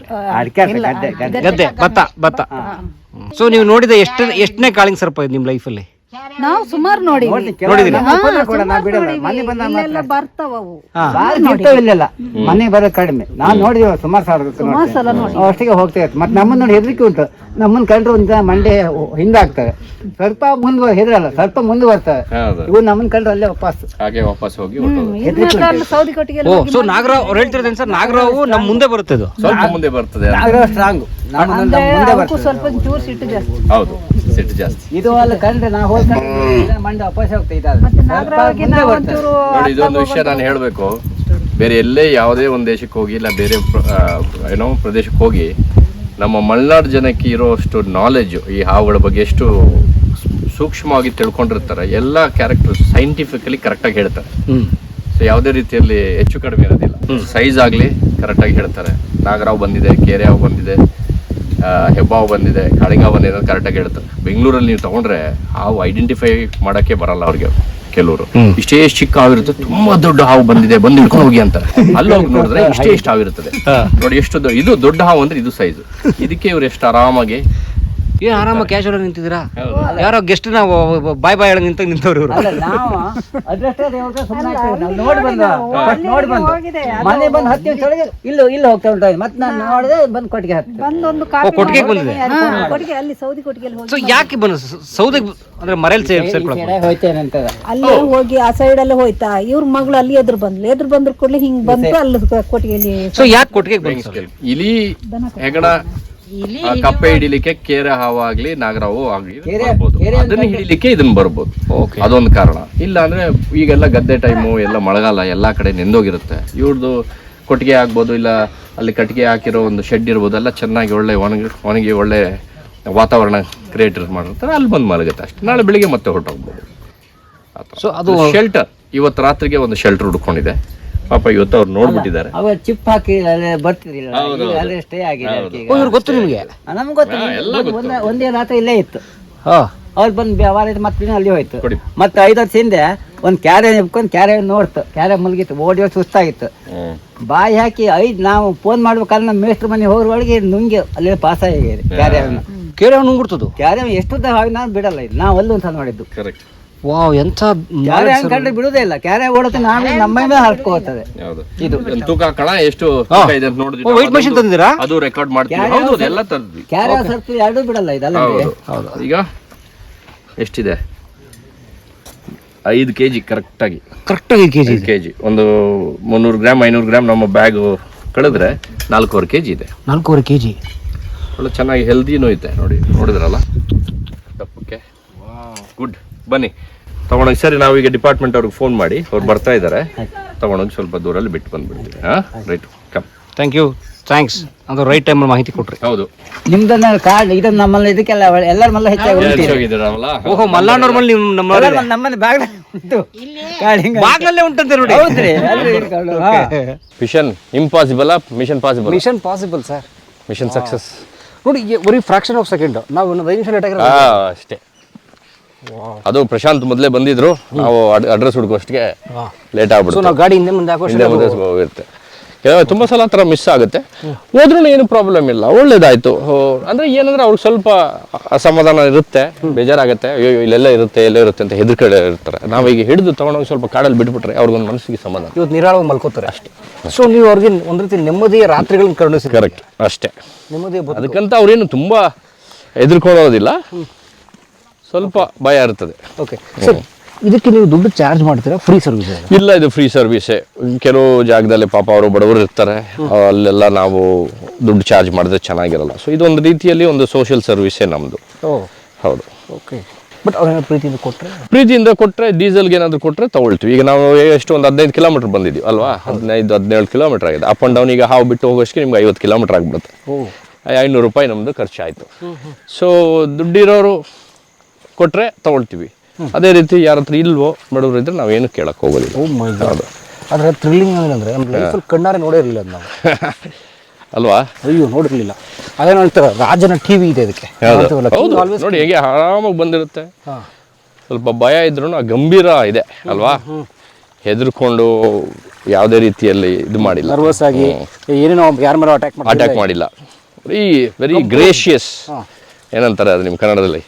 ಅಡಿಕೆ ಗದ್ದೆ ಭತ್ತ ಭತ್ತ. ಸೊ ನೀವು ನೋಡಿದ ಎಷ್ಟು ಎಷ್ಟನೇ ಕಾಳಿಂಗ್ ಸರ್ಪ ನಿಮ್ ನಿಮ್ಮ ಲೈಫಲ್ಲಿ ನಾವು ಸುಮಾರು ನೋಡಿ ಬರ್ತಾವ ಇಲ್ಲೆಲ್ಲ. ಮನೆ ಬರೋದು ಕಡಿಮೆ. ನಾವು ನೋಡಿದೀವಿ ಸುಮಾರು ಸಾವಿರ ಅಷ್ಟಿಗೆ ಹೋಗ್ತಾ ಇತ್ತು. ಮತ್ತೆ ನಮ್ಮನ್ನ ನೋಡಿ ಹೆದರಿಕೆ ಉಂಟು. ನಮ್ಮನ್ನ ಕಂಡ್ರೆ ಒಂದ್ ಮಂಡೆ ಹಿಂದಾಗ್ತವೆ ಸ್ವಲ್ಪ ಮುಂದೆ ಹೆದರಲ್ಲ ಸ್ವಲ್ಪ ಮುಂದೆ ಬರ್ತವೆ ಹೌದು. ಇವು ನಮ್ಮನ್ನ ಕಂಡ್ರೆ ಅಲ್ಲೇ ವಾಪಸ್ ಹಾಗೆ ವಾಪಸ್ ಹೋಗಿ ಸೊ ನಾಗರಾವ್ ಅವ್ರು ಹೇಳ್ತಿರೋದೇನ್ ಸರ್? ನಾಗರಾವು ನಮ್ಮ ಮುಂದೆ ಬರುತ್ತೆ ಇದು ಸ್ವಲ್ಪ ಮುಂದೆ ಬರ್ತದೆ ಸ್ಟ್ರಾಂಗ್. ನಮ್ಮ ಮುಂದೆ ಅವಕ್ಕೂ ಬರ್ತದೆ ಸ್ವಲ್ಪ ಚೂರು ಸಿಟ್ಟು ಜಾಸ್ತಿ. ಹೌದು ಸಿಟ್ಟು ಜಾಸ್ತಿ. ಇದು ಅಲ್ಲ ಕಂಡ್ರೆ ನಾವು ಹೋಗ್ಕೊಂಡು ಮಂಡೆ ನೋಡಿ ಇದೊಂದು ವಿಷಯ ನಾನು ಹೇಳಬೇಕು. ಬೇರೆ ಎಲ್ಲೇ ಯಾವುದೇ ಒಂದು ದೇಶಕ್ಕೆ ಹೋಗಿ ಇಲ್ಲ ಬೇರೆ ಪ್ರ- ಏನೋ ಪ್ರದೇಶಕ್ಕೆ ಹೋಗಿ ನಮ್ಮ ಮಲೆನಾಡು ಜನಕ್ಕೆ ಇರೋಷ್ಟು ನಾಲೆಜ್ ಈ ಹಾವುಗಳ ಬಗ್ಗೆ ಎಷ್ಟು ಸೂಕ್ಷ್ಮವಾಗಿ ತಿಳ್ಕೊಂಡಿರ್ತಾರೆ ಎಲ್ಲ ಕ್ಯಾರೆಕ್ಟರ್ ಸೈಂಟಿಫಿಕಲಿ ಕರೆಕ್ಟಾಗಿ ಹೇಳ್ತಾರೆ. ಸೊ ಯಾವುದೇ ರೀತಿಯಲ್ಲಿ ಹೆಚ್ಚು ಕಡಿಮೆ ಇರೋದಿಲ್ಲ. ಸೈಜ್ ಆಗಲಿ ಕರೆಕ್ಟಾಗಿ ಹೇಳ್ತಾರೆ. ನಾಗರಾವ್ ಬಂದಿದೆ ಕೇರೆ ಹಾವು ಬಂದಿದೆ ಹೆಬ್ಬಾವು ಬಂದಿದೆ ಕಾಳಿಂಗ ಬಂದಿದೆ ಅಂತ ಕರೆಕ್ಟಾಗಿ ಹೇಳ್ತಾರೆ. ಬೆಂಗಳೂರಲ್ಲಿ ನೀವು ತಗೊಂಡ್ರೆ ಹಾವು ಐಡೆಂಟಿಫೈ ಮಾಡಕ್ಕೆ ಬರಲ್ಲ ಅವ್ರಿಗೆ ಕೆಲವರು. ಇಷ್ಟೇ ಇಷ್ಟು ಚಿಕ್ಕ ಹಾವು ಇರುತ್ತೆ ತುಂಬಾ ದೊಡ್ಡ ಹಾವು ಬಂದಿದೆ ಬಂದು ಹಿಡ್ಕೊಂಡು ಹೋಗಿ ಅಂತ. ಅಲ್ಲಿ ಹೋಗಿ ನೋಡಿದ್ರೆ ಇಷ್ಟೇ ಇಷ್ಟು ಹಾವು ಇರ್ತದೆ ನೋಡಿ ಎಷ್ಟು ಇದು ದೊಡ್ಡ ಹಾವು ಅಂದ್ರೆ ಇದು ಸೈಜ್ ಇದಕ್ಕೆ ಇವ್ರು ಎಷ್ಟು ಆರಾಮಾಗಿ ಏನು ಆರಾಮ ಕ್ಯಾಶುವಲ್ ನಿಂತಿದ್ದೀರಾ? ಯಾರೋ ಗೆಸ್ಟ್ ನಾವು ಬಾಯ್ ಬಾಯ್ ಹೇಳಂಗ್ ನಿಂತ ನಿಂತವ್ರು ಇವರು. ಅಲ್ಲ ನಾವು ಅದ್ರಷ್ಟೇ ದೇವ್ರ ಸುಮ್ಮನೆ ನಾವು ನೋಡಿ ಬಂದ ನೋಡಿ ಬಂದು. ಮನೆ ಬಂದು ಹತ್ತು ನಿಮಿಷ ಒಳಗೆ ಇಲ್ಲಿ ಇಲ್ಲಿ ಹೋಗ್ತಾ ಉಂಟು ಮತ್ತೆ ನಾನು ನೋಡಿದೆ ಬಂದು ಕೊಟ್ಟಿಗೆ ಹತ್ತು ಬಂದೊಂದು ಓ, ಕೊಟ್ಟಿಗೆಗೆ ಬಂದಿದೆ. ಕೊಟ್ಟಿಗೆ ಅಲ್ಲಿ ಸೌದಿ ಕೊಟ್ಟಿಗೆಯಲ್ಲಿ ಹೋಗಿ ಸೊ ಯಾಕೆ ಬಂದ ಸೌದೆ ಅಂದ್ರೆ ಮರೇಲಿ ಸೇರ್ ಸೇರ್ಕೊಳಕ್ ಹೋಯ್ತೇನೆ ಅಂತ ಅಲ್ಲಿ ಹೋಗಿ ಆ ಸೈಡ್ ಅಲ್ಲಿ ಹೋಯ್ತಾ? ಇವ್ರ ಮಗಳು ಅಲ್ಲಿ ಎದುರು ಬಂದ್ಲು. ಎದುರು ಬಂದ್ರು ಕೂಡಲೇ ಹಿಂಗ್ ಬಂದ್ರು ಅಲ್ಲಿ ಕೊಟ್ಟಿಗೆಯಲ್ಲಿ ಸೊ ಯಾಕೆ ಕೊಟ್ಟಿಗೆ ಬಂದು ಇಲಿ ಹೆಗಣ ಆ, ಕಪ್ಪೆ ಹಿಡಿಲಿಕ್ಕೆ ಕೆರೆ ಹಾವು ಆಗ್ಲಿ ನಾಗರಾವು ಆಗ್ಲಿ ಬರ್ಬೋದು ಅದನ್ನ ಹಿಡಿಲಿಕ್ಕೆ ಇದನ್ನ ಬರ್ಬೋದು. ಅದೊಂದು ಕಾರಣ. ಇಲ್ಲ ಅಂದ್ರೆ ಈಗೆಲ್ಲ ಗದ್ದೆ ಟೈಮು ಎಲ್ಲ ಮಳೆಗಾಲ ಎಲ್ಲಾ ಕಡೆ ನೆಂದೋಗಿರುತ್ತೆ. ಇವ್ರದ್ದು ಕೊಟ್ಟಿಗೆ ಆಗ್ಬೋದು ಇಲ್ಲ ಅಲ್ಲಿ ಕಟ್ಟಿಗೆ ಹಾಕಿರೋ ಒಂದು ಶೆಡ್ ಇರ್ಬೋದು ಎಲ್ಲ ಚೆನ್ನಾಗಿ ಒಳ್ಳೆ ಒಣಗಿ ಒಣಗಿ ಒಳ್ಳೆ ವಾತಾವರಣ ಕ್ರಿಯೇಟ್ ಮಾಡಿರ್ತಾರೆ. ಅಲ್ಲಿ ಬಂದು ಮಲಗುತ್ತೆ ಅಷ್ಟೇ. ನಾಳೆ ಬೆಳಿಗ್ಗೆ ಮತ್ತೆ ಹೊರಟೋಗ್ಬೋದು. ಸೊ ಅದು ಶೆಲ್ಟರ್ ಇವತ್ತು ರಾತ್ರಿಗೆ ಒಂದು ಶೆಲ್ಟರ್ ಹುಡ್ಕೊಂಡಿದೆ. ಪಾಪ ಇವತ್ತು ಅವ್ರು ನೋಡ್ಬಿಟ್ಟಿದ್ದಾರೆ. ಅವ ಚಿಪ್ ಹಾಕಿ ಅಲ್ಲೇ ಬರ್ತಿರ್ಲಿಲ್ಲ ಈಗ ಅಲ್ಲೇ ಸ್ಟೇ ಆಗಿದೆ ಅದಕ್ಕೆ ಈಗ. ಓ, ಇವ್ರು ಗೊತ್ತು ನಿಮಗೆ? ನಮ್ಗೆ ಗೊತ್ತು. ಒಂದೇ- ಒಂದೇ ರಾತ್ರಿ ಇಲ್ಲೇ ಇತ್ತು. ಹಾ. ಅವ್ರು ಬಂದು ವ್ಯವಹಾರ ಮತ್ತೆ ಅಲ್ಲಿ ಹೋಯ್ತು. ಕೊಡಿ. ಮತ್ತೆ ಐದು ವರ್ಷ ಹಿಂದೆ ಒಂದು ಕ್ಯಾರೆ ನಿಪ್ಕೊಂಡು ಕ್ಯಾರೆ ನೋಡ್ತು. ಕ್ಯಾರೆ ಮುಲ್ಗಿತ್ತು ಓಡಿ ಹೋಗಿ ಸುಸ್ತಾಗಿತ್ತು. ಹ್ಮ್. ಬಾಯಿ ಹಾಕಿ ಐದು ನಾವು ಫೋನ್ ಮಾಡ್ಬೇಕಾದ್ರೆ ನಮ್ಮ ಮೇಸ್ಟ್ರ ಮನೆ ಹೋಗ್ರ ಒಳಗೆ ನುಂಗಿ ಅಲ್ಲಿ ಪಾಸ್ ಆಗಿದೆ ಕ್ಯಾರೆ ನುಂಗ್ಬಿಡ್ತದು ಕ್ಯಾರೆ ಎಷ್ಟು ಹಾಗೆ ನಾನು ಬಿಡಲ್ಲ ಇದು. ನಾವು ಅಲ್ಲಿ ಒಂದ್ಸಲ ನೋಡಿದ್ದು. ಕರೆಕ್ಟ್ ವಾವ್ ಎಂತ ಕ್ಯಾರೆ ಹಂಗ್ ಕಂಡ್ರೆ ಬಿಡುದೇ ಇಲ್ಲ. ಕ್ಯಾರೆ ಓಡುತ್ತೆ ನಾವೇ ನಮ್ಮ ಮೇಲೆ ಹರ್ಕೋತದೆ ಇದು ತೂಕ ಹಾಕೋಣ ಎಷ್ಟು ತೂಕ ಇದೆ ಅಂತ ನೋಡಿದ್ವಿ ಓ, ಮಷಿನ್ machine ತಂದಿದ್ದೀರಾ? ಅದು ರೆಕಾರ್ಡ್ ಮಾಡ್ತೀವಿ. ಹೌದು ಎಲ್ಲ ತಂದ್ವಿ. ಕ್ಯಾರೆ ಸರ್ತು ಎರಡೂ ಬಿಡಲ್ಲ ಇದಲ್ಲ ಹೌದು. ಈಗ ಎಷ್ಟಿದೆ? ಐದು ಕೆ ಜಿ ಕರೆಕ್ಟಾಗಿ ಕರೆಕ್ಟಾಗಿ ಕೆ ಜಿ ಐದು ಕೆ ಜಿ ಒಂದು ಮುನ್ನೂರು ಗ್ರಾಮ್ ಐನೂರು ಗ್ರಾಮ್ ನಮ್ಮ ಬ್ಯಾಗ್ ಕಳೆದ್ರೆ ನಾಲ್ಕೂವರೆ ಕೆ ಜಿ ಇದೆ. ನಾಲ್ಕೂವರೆ ಕೆ ಜಿ ಒಳ್ಳೆ ಚೆನ್ನಾಗಿ ಹೆಲ್ದಿನೂ ಐತೆ ನೋಡಿ ನೋಡಿದ್ರಲ್ಲ? ದಪ್ಪಕ್ಕೆ ಗುಡ್ ಬನ್ನಿ. ತಗೊಂಡೋಗಿ ಸರಿ ನಾವೀಗ ಡಿಪಾರ್ಟ್ಮೆಂಟ್ ಅವ್ರಿಗೆ ಫೋನ್ ಮಾಡಿ ಅವ್ರು ಬರ್ತಾ ಇದ್ದಾರೆ. ತಗೊಂಡೋಗಿ ಸ್ವಲ್ಪ ದೂರಲ್ಲಿ ಬಿಟ್ಟು ಬಂದ್ಬಿಡ್ತೀವಿ. ಹಾಂ? Right come thank you thanks ಅದು ರೈಟ್ ಟೈಮಲ್ಲಿ ಮಾಹಿತಿ ಕೊಟ್ರಿ. ಹೌದು. ನಿಮ್ದನ್ನ ಕಾರ್ಡ್ ಇದನ್ನ ನಮ್ಮಲ್ಲಿ ಇದಕ್ಕೆಲ್ಲ ಎಲ್ಲರ ಮಲ್ಲ ಹೆಚ್ಚಾಗಿ. ಓಹೋ ಮಲ್ಲಾಣ್ಣವ್ರ ಮೇಲೆ ನೀವು ನಮ್ಮ ಮನೆ- ನಮ್ಮನೆ ಬ್ಯಾಗ್ ಉಂಟು. ಕಾರ್ಡ್ ಹಿಂಗ ಬಾಗ್ಲಲ್ಲೇ ಉಂಟಂತೆ ನೋಡಿ. ಹೌದ್ರಿ. Mission impossible mission possible mission possible sir mission success ನೋಡಿ ಬರೀ ಫ್ರಾಕ್ಷನ್ ಆಫ್ ಸೆಕೆಂಡ್ ನಾವು ಇನ್ನೊಂದು ಐದು ನಿಮಿಷ ಲೇಟ್ ಆಗಿರೋ ಅಷ್ಟೇ. ಅದು ಪ್ರಶಾಂತ್ ಮೊದಲೇ ಬಂದಿದ್ರು. ನಾವು ಅಡ್ರೆಸ್ ಹುಡುಕೋಷ್ಟಿಗೆ ಲೇಟ್ ಆಗ್ಬಿಡ್ತು. ನಾವು ಗಾಡಿ ಹಿಂದೆ ಮುಂದೆ ಹಿಂದೆ ಮುಂದೆ ಹೋಗಿರುತ್ತೆ ಕೆಲವು ತುಂಬ ಸಲ ಆ ಥರ ಮಿಸ್ ಆಗುತ್ತೆ. ಹೋದ್ರೂ ಏನು ಪ್ರಾಬ್ಲಮ್ ಇಲ್ಲ. ಒಳ್ಳೇದಾಯ್ತು. ಅಂದ್ರೆ ಏನಂದ್ರೆ ಅವ್ರಿಗೆ ಸ್ವಲ್ಪ ಅಸಮಾಧಾನ ಇರುತ್ತೆ. ಬೇಜಾರಾಗುತ್ತೆ. ಅಯ್ಯೋ ಇಲ್ಲೆಲ್ಲ ಇರುತ್ತೆ ಎಲ್ಲೇ ಇರುತ್ತೆ ಅಂತ ಹೆದರ್ಕಡೆ ಇರ್ತಾರೆ. ನಾವೀಗ ಹಿಡಿದು ತಗೊಂಡೋಗಿ ಸ್ವಲ್ಪ ಕಾಡಲ್ಲಿ ಬಿಟ್ಬಿಟ್ರೆ ಅವ್ರಿಗೊಂದು ಮನಸ್ಸಿಗೆ ಸಮಾಧಾನ. ಇವತ್ತು ನಿರಾಳವಾಗಿ ಮಲ್ಕೋತಾರೆ. ಅಷ್ಟೇ. ಸೊ ನೀವು ಅವ್ರಿಗೆ ಒಂದು ರೀತಿ ನೆಮ್ಮದಿಯ ರಾತ್ರಿಗಳನ್ನ ಕರುಣಿಸಿ ಕರೆಕ್ಟ್ ಅಷ್ಟೇ. ನೆಮ್ಮದಿ ಅದಕ್ಕಂತ ಅವ್ರೇನು ತುಂಬ ಹೆದರ್ಕೊಳ್ಳೋದಿಲ್ಲ. ಸ್ವಲ್ಪ ಭಯ ಇರ್ತದೆ. ಓಕೆ ಸರ್ ಇದಕ್ಕೆ ನೀವು ದುಡ್ಡು ಚಾರ್ಜ್ ಮಾಡ್ತೀರಾ? ಫ್ರೀ ಸರ್ವಿಸ್ ಇಲ್ಲ ಇದು ಫ್ರೀ ಸರ್ವಿಸೇ ಕೆಲವು ಜಾಗದಲ್ಲಿ ಪಾಪ ಅವರು ಬಡವರು ಇರ್ತಾರೆ. ಅಲ್ಲೆಲ್ಲ ನಾವು ದುಡ್ಡು ಚಾರ್ಜ್ ಮಾಡಿದ್ರೆ ಚೆನ್ನಾಗಿರಲ್ಲ. ಸೊ ಇದೊಂದು ರೀತಿಯಲ್ಲಿ ಒಂದು ಸೋಷಿಯಲ್ ಸರ್ವಿಸೇ ನಮ್ಮದು ಹೌದು. ಓಕೆ ಬಟ್ ಪ್ರೀತಿಯಿಂದ ಕೊಟ್ಟರೆ ಪ್ರೀತಿಯಿಂದ ಕೊಟ್ಟರೆ ಡೀಸೆಲ್ಗೆ ಏನಾದರೂ ಕೊಟ್ಟರೆ ತಗೊಳ್ತೀವಿ. ಈಗ ನಾವು ಎಷ್ಟು ಒಂದು ಹದಿನೈದು ಕಿಲೋಮೀಟರ್ ಬಂದಿದ್ದೀವಿ ಅಲ್ವಾ? ಹದಿನೈದು ಹದಿನೇಳು ಕಿಲೋಮೀಟರ್ ಆಗಿದೆ. ಅಪ್ ಆ್ಯಂಡ್ ಡೌನ್ ಈಗ ಹಾವು ಬಿಟ್ಟು ಹೋಗೋಷ್ಟಕ್ಕೆ ನಿಮ್ಗೆ ಐವತ್ತು ಕಿಲೋಮೀಟರ್ ಆಗಿಬಿಡುತ್ತೆ. ಐನೂರು ರೂಪಾಯಿ ನಮ್ಮದು ಖರ್ಚಾಯಿತು. ಸೊ ದುಡ್ಡಿರೋರು ಕೊಟ್ಟರೆ ತಗೊಳ್ತೀವಿ. ಅದೇ ರೀತಿ ಯಾರ ಹತ್ರ ಇಲ್ವೋ ಬಡವರು ಇದ್ರೆ ನಾವೇನು ಕೇಳಕ್ಕೆ ಹೋಗೋದಿಲ್ಲ. ಆದರೆ ಥ್ರಿಲ್ಲಿಂಗ್ ಏನಂದ್ರೆ ನಮ್ಮ ಲೈಫಲ್ಲಿ ಕಣ್ಣಾರೆ ನೋಡೇ ಇರಲಿಲ್ಲ ಅದು ನಾವು. ಅಲ್ವಾ? ಅಯ್ಯೋ ನೋಡಿರಲಿಲ್ಲ. ಅದೇನು ಹೇಳ್ತಾರೆ ರಾಜನ ಟಿವಿ ಇದೆ ಇದಕ್ಕೆ. always- ನೋಡಿ ಹೇಗೆ ಆರಾಮಾಗಿ ಬಂದಿರುತ್ತೆ. ಸ್ವಲ್ಪ ಭಯ ಇದ್ರೂ ಆ ಗಂಭೀರ ಇದೆ ಅಲ್ವಾ? ಹೆದರ್ಕೊಂಡು ಯಾವುದೇ ರೀತಿಯಲ್ಲಿ ಇದು ಮಾಡಿಲ್ಲ. ನರ್ವಸ್ ಆಗಿ ಏನೇನೋ ಯಾರ ಮೇಲೆ ಅಟ್ಯಾಕ್ ಅಟ್ಯಾಕ್ ಮಾಡಿಲ್ಲ. ವೆರಿ ವೆರಿ ಗ್ರೇಷಿಯಸ್ ಏನಂತಾರೆ ಅದು ನಿಮ್ಮ ಕನ್ನಡದಲ್ಲಿ?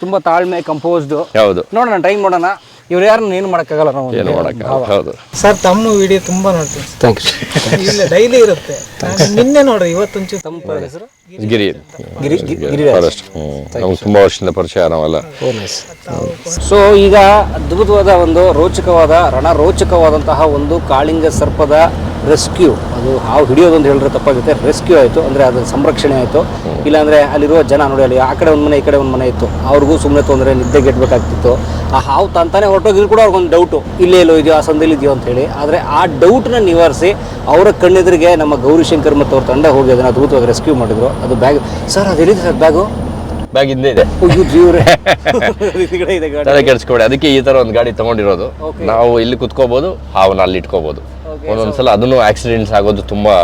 ತುಂಬ ತಾಳ್ಮೆ ಕಂಪೋಸ್ಡ್ ಹೌದು. ನೋಡೋಣ ಟ್ರೈ ಮಾಡೋಣ. ಇವ್ರು ಯಾರನ್ನ ಏನು ಮಾಡೋಕ್ಕಾಗಲ್ಲ ನಾವು. ಏನು ಮಾಡೋಕ್ಕೆ ಹೌದು. ಸರ್ ತಮ್ಮ ವಿಡಿಯೋ ತುಂಬಾ ನೋಡ್ತೀನಿ. ಥ್ಯಾಂಕ್ ಯು ಇಲ್ಲ ಡೈಲಿ ಇರುತ್ತೆ. ನಾನು ನಿನ್ನೆ ನೋಡ್ರಿ ಇವತ್ತೊಂಚೂರು ತಮ್ಮ ಹೆಸರು? ಗಿರಿ. ಗಿರಿ ಗಿರಿರಾಜ್. ಫಾರೆಸ್ಟ್ ನಮ್ಗೆ ತುಂಬ ವರ್ಷದಿಂದ ಪರಿಚಯ ನಾವೆಲ್ಲ. ಸೊ ಈಗ ಅದ್ಭುತವಾದ ಒಂದು ರೋಚಕವಾದ ರಣ ರೋಚಕವಾದಂತಹ ಒಂದು ಕಾಳಿಂಗ ಸರ್ಪದ ರೆಸ್ಕ್ಯೂ. ಅದು ಹಾವು ಹಿಡಿಯೋದು ಅಂತ ಹೇಳಿದ್ರೆ ತಪ್ಪಾಗುತ್ತೆ. ರೆಸ್ಕ್ಯೂ ಆಯಿತು. ಅಂದರೆ ಅದರ ಸಂರಕ್ಷಣೆ ಆಯಿತು. ಇಲ್ಲಾಂದರೆ ಅಲ್ಲಿರುವ ಜನ ನೋಡಿ ಅಲ್ಲಿ ಆ ಕಡೆ ಒಂದು ಮನೆ ಈ ಕಡೆ ಒಂದು ಮನೆ ಇತ್ತು. ಅವ್ರಿಗೂ ಸುಮ್ಮನೆ ತೊಂದರೆ ನಿದ್ದೆ ಗೆಡ್ಬೇಕಾಗ್ತಿತ್ತು ಆ ಹಾವು ತಂತಾನೆ ಹೊರಟೋಗಿದ್ರು ಕೂಡ ಅವ್ರಿಗೊಂದು ಡೌಟು ಇಲ್ಲೇ ಇಲ್ಲೋ ಇದೆಯೋ ಆ ಸಂದಲ್ಲಿ ಇದೆಯೋ ಅಂತ ಹೇಳಿ. ಆದರೆ ಆ ಡೌಟ್ನ ನಿವಾರಿಸಿ ಅವರ ಕಣ್ಣೆದುರಿಗೆ ನಮ್ಮ ಗೌರಿಶಂಕರ್ ಮತ್ತು ಅವ್ರ ತಂಡ ಹೋಗಿ ಅದನ್ನು ಅದ್ಭುತವಾಗಿ ರೆಸ್ಕ್ಯೂ ಮಾಡಿದ್ರು. ಅದು ಬ್ಯಾಗ್ ಸರ್ ಅದು ಎಲ್ಲಿದೆ ಸರ್ ಬ್ಯಾಗು ಬ್ಯಾಗ್ ಹಿಂದೆ ಇದೆ. ತಲೆ ಕೆಡಿಸ್ಕೊಬೇಡಿ ಅದಕ್ಕೆ ಈ ತರ ಒಂದು ಗಾಡಿ ತಗೊಂಡಿರೋದು. ನಾವು ಇಲ್ಲಿ ಕುತ್ಕೋಬಹುದು ಹಾವನ್ನ ಅಲ್ಲಿ ಇಟ್ಕೋಬಹುದು ಒಂದೊಂದ್ಸಲ ಅದನ್ನು ಆಕ್ಸಿಡೆಂಟ್ಸ್ ಆಗೋದು ತುಂಬಾ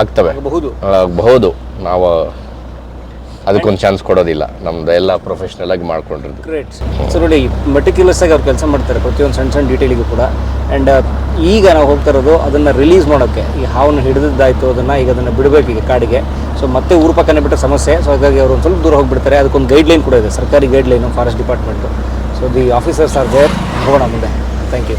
ಆಗ್ತವೆ. ಬಹುದು ನಾವು ಅದಕ್ಕೊಂದು ಚಾನ್ಸ್ ಕೊಡೋದಿಲ್ಲ. ನಮ್ದು ಎಲ್ಲ ಪ್ರೊಫೆಷ್ನಲ್ ಆಗಿ ಮಾಡ್ಕೊಂಡಿರೋದು. ಗ್ರೇಟ್ ಸೊ ನೋಡಿ ಮೆಟಿಕ್ಯುಲಸ್ ಆಗಿ ಅವ್ರು ಕೆಲಸ ಮಾಡ್ತಾರೆ ಪ್ರತಿಯೊಂದು ಸಣ್ಣ ಸಣ್ಣ ಡೀಟೇಲಿಗೂ ಕೂಡ. ಆ್ಯಂಡ್ ಈಗ ನಾವು ಹೋಗ್ತಾ ಇರೋದು ಅದನ್ನು ರಿಲೀಸ್ ಮಾಡೋಕ್ಕೆ. ಈ ಹಾವನ್ನು ಹಿಡಿದಿದ್ದಾಯ್ತು ಅದನ್ನು ಈಗ ಅದನ್ನು ಬಿಡಬೇಕು ಈಗ ಕಾಡಿಗೆ. ಸೊ ಮತ್ತೆ ಊರು ಪಕ್ಕನೇ ಬಿಟ್ಟರೆ ಸಮಸ್ಯೆ. ಸೊ ಹಾಗಾಗಿ ಅವರು ಒಂದು ಸ್ವಲ್ಪ ದೂರ ಹೋಗಿಬಿಡ್ತಾರೆ. ಅದಕ್ಕೊಂದು ಗೈಡ್ಲೈನ್ ಕೂಡ ಇದೆ. ಸರ್ಕಾರಿ guideline forest department so the officers are there ಹೋಗೋಣ ಮುಂದೆ. ಥ್ಯಾಂಕ್ ಯು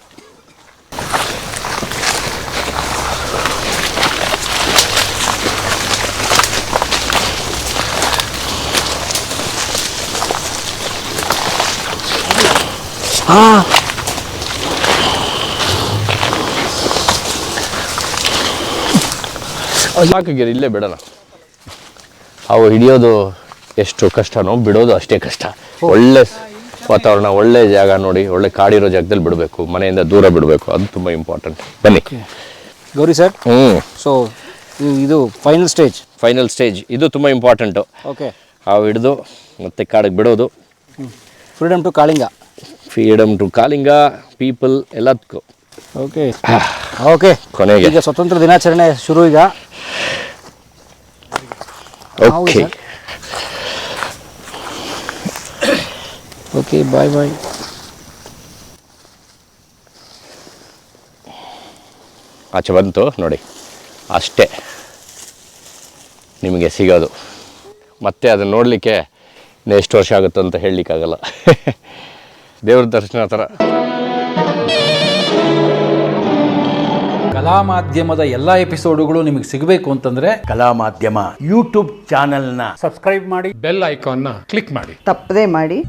ಸಾಕಿಗಿರಿ ಇಲ್ಲೇ ಬಿಡೋಣ. ಅವು ಹಿಡಿಯೋದು ಎಷ್ಟು ಕಷ್ಟನೋ ಬಿಡೋದು ಅಷ್ಟೇ ಕಷ್ಟ. ಒಳ್ಳೆ ವಾತಾವರಣ ಒಳ್ಳೆ ಜಾಗ ನೋಡಿ ಒಳ್ಳೆ ಕಾಡಿರೋ ಜಾಗದಲ್ಲಿ ಬಿಡಬೇಕು ಮನೆಯಿಂದ ದೂರ ಬಿಡಬೇಕು ಅದು ತುಂಬ ಇಂಪಾರ್ಟೆಂಟ್ ಬನ್ನಿ. ಗೌರಿ ಸರ್ ಹ್ಞೂ ಸೊ ಇದು ಫೈನಲ್ ಸ್ಟೇಜ್ ಫೈನಲ್ ಸ್ಟೇಜ್ ಇದು ತುಂಬ ಇಂಪಾರ್ಟೆಂಟು ಓಕೆ. ಅವು ಹಿಡಿದು ಮತ್ತೆ ಕಾಡಿಗೆ ಬಿಡೋದು. Freedom to Kalinga. Freedom to calling people ಎಲ್ಲದಕ್ಕೂ. ಓಕೆ ಓಕೆ ಕೊನೆಗೆ. ಈಗ ಸ್ವತಂತ್ರ ದಿನಾಚರಣೆ ಶುರು ಈಗ. ಓಕೆ ಓಕೆ ಬಾಯ್ ಬಾಯ್ ಆಚೆ ಬಂತು ನೋಡಿ. ಅಷ್ಟೇ. ನಿಮಗೆ ಸಿಗೋದು. ಮತ್ತೆ ಅದನ್ನು ನೋಡಲಿಕ್ಕೆ ಇನ್ನು ಎಷ್ಟು ವರ್ಷ ಆಗುತ್ತೆ ಅಂತ ಹೇಳಲಿಕ್ಕಾಗಲ್ಲ. ದೇವ್ರ ದರ್ಶನ ಥರ. ಕಲಾ ಮಾಧ್ಯಮದ ಎಲ್ಲ ಎಪಿಸೋಡ್ಗಳು ನಿಮಗೆ ಸಿಗಬೇಕು ಅಂತಂದ್ರೆ ಕಲಾ ಮಾಧ್ಯಮ ಯೂಟ್ಯೂಬ್ ಚಾನೆಲ್ನ ಬೆಲ್ ಐಕಾನ್ನ ಕ್ಲಿಕ್ ಮಾಡಿ. ತಪ್ಪದೇ ಮಾಡಿ.